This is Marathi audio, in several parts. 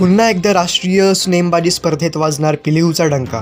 पुन्हा एकदा राष्ट्रीय नेमबाजी स्पर्धेत वाजणार पिलिहूचा डंका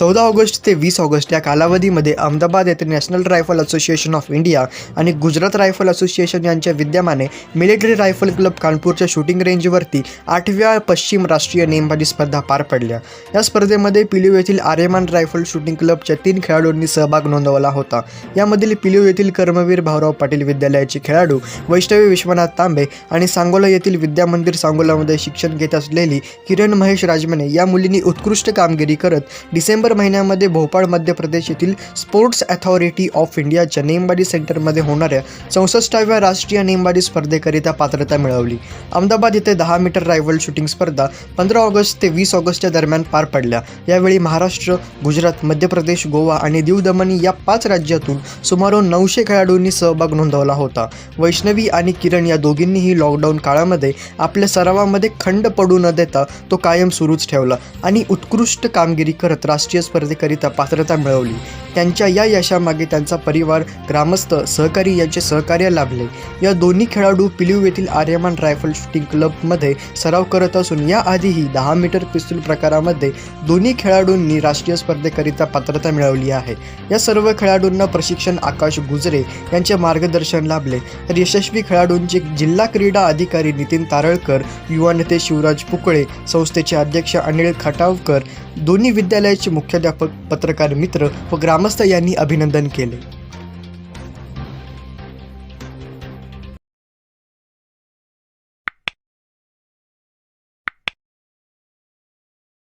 चौदा ऑगस्ट ते वीस ऑगस्ट या कालावधीमध्ये अहमदाबाद येथे national rifle association of India आणि गुजरात रायफल असोसिएशन यांच्या विद्यमाने मिलिटरी रायफल क्लब कानपूरच्या शूटिंग रेंजवरती आठव्या पश्चिम राष्ट्रीय नेमबाजी स्पर्धा पार पडल्या. या स्पर्धेमध्ये पिलीव येथील आर्यमान रायफल शूटिंग क्लबच्या तीन खेळाडूंनी सहभाग नोंदवला होता. यामधील पिलीव येथील कर्मवीर भाऊराव पाटील विद्यालयाचे खेळाडू वैष्णवी विश्वनाथ तांबे आणि सांगोला येथील विद्यामंदिर सांगोलामध्ये शिक्षण घेत असलेली किरण महेश राजमने या मुलींनी उत्कृष्ट कामगिरी करत डिसेंबर महिन्यामध्ये भोपाळ मध्य प्रदेश येथील स्पोर्ट्स अथॉरिटी ऑफ इंडियाच्या नेमबाजी सेंटरमध्ये होणाऱ्या चौसष्टाव्या राष्ट्रीय नेमबाजी स्पर्धेकरिता पात्रता मिळवली. अहमदाबाद येथे दहा मीटर रायफल शूटिंग स्पर्धा पंधरा ऑगस्ट ते वीस ऑगस्टच्या दरम्यान पार पडल्या. यावेळी महाराष्ट्र गुजरात मध्य प्रदेश गोवा आणि दीव दमनी या पाच राज्यातून सुमारे नऊशे खेळाडूंनी सहभाग नोंदवला होता. वैष्णवी आणि किरण या दोघींनीही लॉकडाऊन काळामध्ये आपल्या सरावामध्ये खंड पडू न देता तो कायम सुरूच ठेवला आणि उत्कृष्ट कामगिरी करत राष्ट्रीय स्पर्धेकरिता पात्रता मिळवली त्यांच्या या यशामागे त्यांचा परिवार ग्रामस्थ सहकारी यांचे सहकार्य लाभले. या दोन्ही खेळाडू पिलिव येथील आर्यमान रायफल शूटिंग क्लबमध्ये सराव करत असून याआधीही दहा मीटर पिस्तूल प्रकारामध्ये दोन्ही खेळाडूंनी राष्ट्रीय स्पर्धेकरिता पात्रता मिळवली आहे. या सर्व खेळाडूंना प्रशिक्षण आकाश गुजरे यांचे मार्गदर्शन लाभले. तर यशस्वी खेळाडूंचे जिल्हा क्रीडा अधिकारी नितीन तारळकर युवा नेते शिवराज पुकळे संस्थेचे अध्यक्ष अनिल खटावकर दोन्ही विद्यालयाचे मुख्याध्यापक पत्रकार मित्र व ग्रामस्थ यांनी अभिनंदन केले.